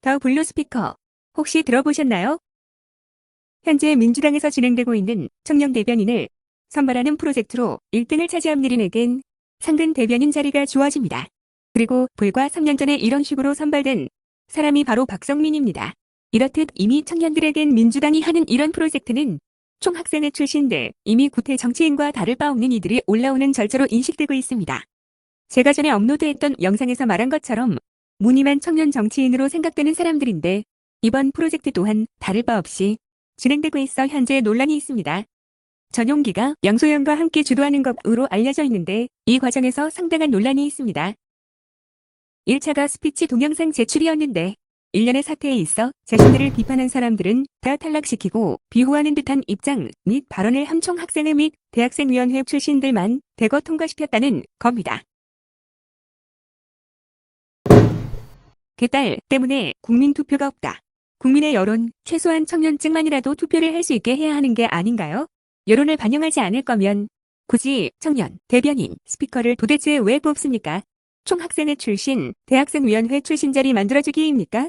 더 블루 스피커 혹시 들어보셨나요? 현재 민주당에서 진행되고 있는 청년 대변인을 선발하는 프로젝트로 1등을 차지한 일인에겐 상근 대변인 자리가 주어집니다. 그리고 불과 3년 전에 이런 식으로 선발된 사람이 바로 박성민입니다. 이렇듯 이미 청년들에겐 민주당이 하는 이런 프로젝트는 총학생회 출신들 이미 구태 정치인과 다를 바 없는 이들이 올라오는 절차로 인식되고 있습니다. 제가 전에 업로드했던 영상에서 말한 것처럼 무늬만 청년 정치인으로 생각되는 사람들인데 이번 프로젝트 또한 다를 바 없이 진행되고 있어 현재 논란이 있습니다. 전용기가 양소영과 함께 주도하는 것으로 알려져 있는데 이 과정에서 상당한 논란이 있습니다. 1차가 스피치 동영상 제출이었는데 일련의 사태에 있어 자신들을 비판한 사람들은 다 탈락시키고 비호하는 듯한 입장 및 발언을 함청 학생회 및 대학생위원회 출신들만 대거 통과시켰다는 겁니다. 그딸 때문에 국민 투표가 없다. 국민의 여론, 최소한 청년증만이라도 투표를 할 수 있게 해야 하는 게 아닌가요? 여론을 반영하지 않을 거면 굳이 청년, 대변인, 스피커를 도대체 왜 뽑습니까? 총학생회 출신, 대학생위원회 출신 자리 만들어주기입니까?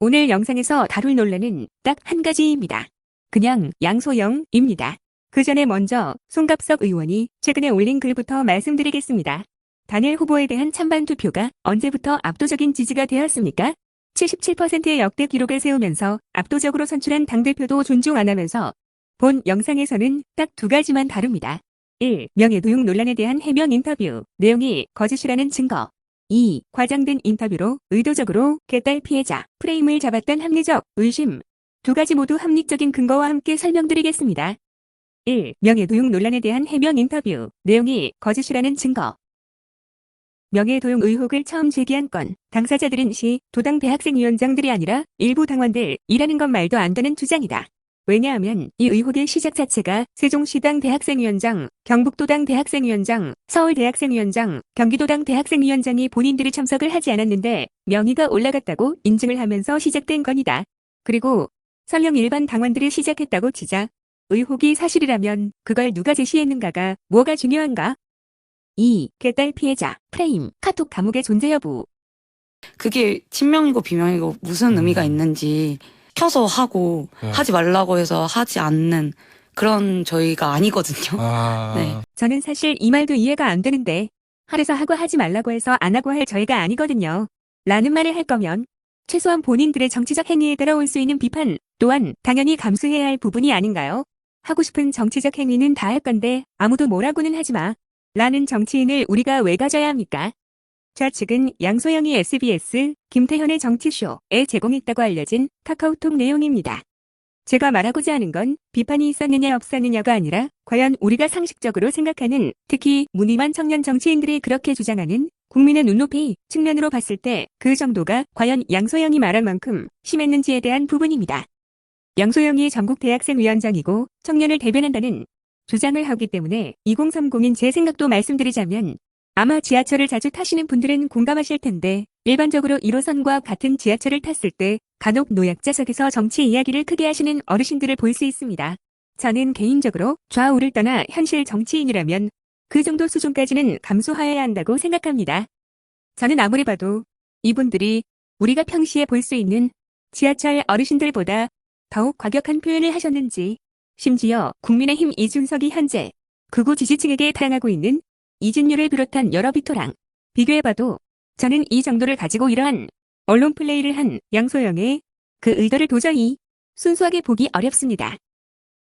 오늘 영상에서 다룰 논란은 딱 한 가지입니다. 그냥 양소영입니다. 그 전에 먼저 송갑석 의원이 최근에 올린 글부터 말씀드리겠습니다. 단일 후보에 대한 찬반 투표가 언제부터 압도적인 지지가 되었습니까? 77%의 역대 기록을 세우면서 압도적으로 선출한 당대표도 존중 안 하면서 본 영상에서는 딱 두 가지만 다룹니다. 1. 명예도용 논란에 대한 해명 인터뷰. 내용이 거짓이라는 증거. 2. 과장된 인터뷰로 의도적으로 개딸 피해자 프레임을 잡았던 합리적 의심. 두 가지 모두 합리적인 근거와 함께 설명드리겠습니다. 1. 명예도용 논란에 대한 해명 인터뷰. 내용이 거짓이라는 증거. 명예도용 의혹을 처음 제기한 건 당사자들은 시 도당 대학생위원장들이 아니라 일부 당원들이라는 건 말도 안 되는 주장이다. 왜냐하면 이 의혹의 시작 자체가 세종시당 대학생위원장, 경북도당 대학생위원장, 서울대학생위원장, 경기도당 대학생위원장이 본인들이 참석을 하지 않았는데 명의가 올라갔다고 인증을 하면서 시작된 건이다. 그리고 설령 일반 당원들이 시작했다고 치자 의혹이 사실이라면 그걸 누가 제시했는가가 뭐가 중요한가? 2. 개딸 피해자, 프레임, 카톡 감옥의 존재 여부. 그게 친명이고 비명이고 무슨 음. 의미가 있는지 켜서 하고 네. 하지 말라고 해서 하지 않는 그런 저희가 아니거든요. 아, 네. 저는 사실 이 말도 이해가 안 되는데 하래서 하고 하지 말라고 해서 안 하고 할 저희가 아니거든요. 라는 말을 할 거면 최소한 본인들의 정치적 행위에 따라올 수 있는 비판 또한 당연히 감수해야 할 부분이 아닌가요? 하고 싶은 정치적 행위는 다 할 건데 아무도 뭐라고는 하지 마. 라는 정치인을 우리가 왜 가져야 합니까? 좌측은 양소영이 SBS, 김태현의 정치쇼에 제공했다고 알려진 카카오톡 내용입니다. 제가 말하고자 하는 건 비판이 있었느냐 없었느냐가 아니라 과연 우리가 상식적으로 생각하는 특히 무늬만 청년 정치인들이 그렇게 주장하는 국민의 눈높이 측면으로 봤을 때 그 정도가 과연 양소영이 말한 만큼 심했는지에 대한 부분입니다. 양소영이 전국 대학생위원장이고 청년을 대변한다는 주장을 하기 때문에 2030인 제 생각도 말씀드리자면 아마 지하철을 자주 타시는 분들은 공감하실 텐데 일반적으로 1호선과 같은 지하철을 탔을 때 간혹 노약자석에서 정치 이야기를 크게 하시는 어르신들을 볼 수 있습니다. 저는 개인적으로 좌우를 떠나 현실 정치인이라면 그 정도 수준까지는 감수하여야 한다고 생각합니다. 저는 아무리 봐도 이분들이 우리가 평시에 볼 수 있는 지하철 어르신들보다 더욱 과격한 표현을 하셨는지 심지어 국민의힘 이준석이 현재 극우 지지층에게 타양하고 있는 이진유를 비롯한 여러 비토랑 비교해봐도 저는 이 정도를 가지고 이러한 언론 플레이를 한 양소영의 그 의도를 도저히 순수하게 보기 어렵습니다.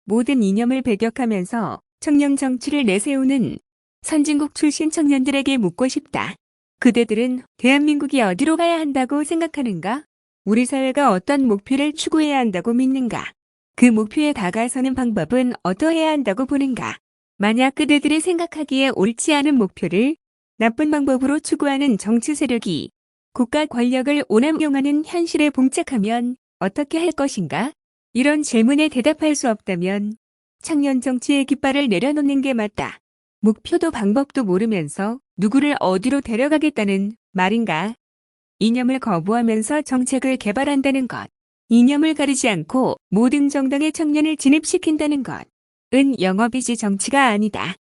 모든 이념을 배격하면서 청년 정치를 내세우는 선진국 출신 청년들에게 묻고 싶다. 그대들은 대한민국이 어디로 가야 한다고 생각하는가? 우리 사회가 어떤 목표를 추구해야 한다고 믿는가? 그 목표에 다가서는 방법은 어떠해야 한다고 보는가? 만약 그대들이 생각하기에 옳지 않은 목표를 나쁜 방법으로 추구하는 정치 세력이 국가 권력을 오남용하는 현실에 봉착하면 어떻게 할 것인가? 이런 질문에 대답할 수 없다면 청년 정치의 깃발을 내려놓는 게 맞다. 목표도 방법도 모르면서 누구를 어디로 데려가겠다는 말인가? 이념을 거부하면서 정책을 개발한다는 것. 이념을 가리지 않고 모든 정당의 청년을 진입시킨다는 것. 은 영업이지 정치가 아니다.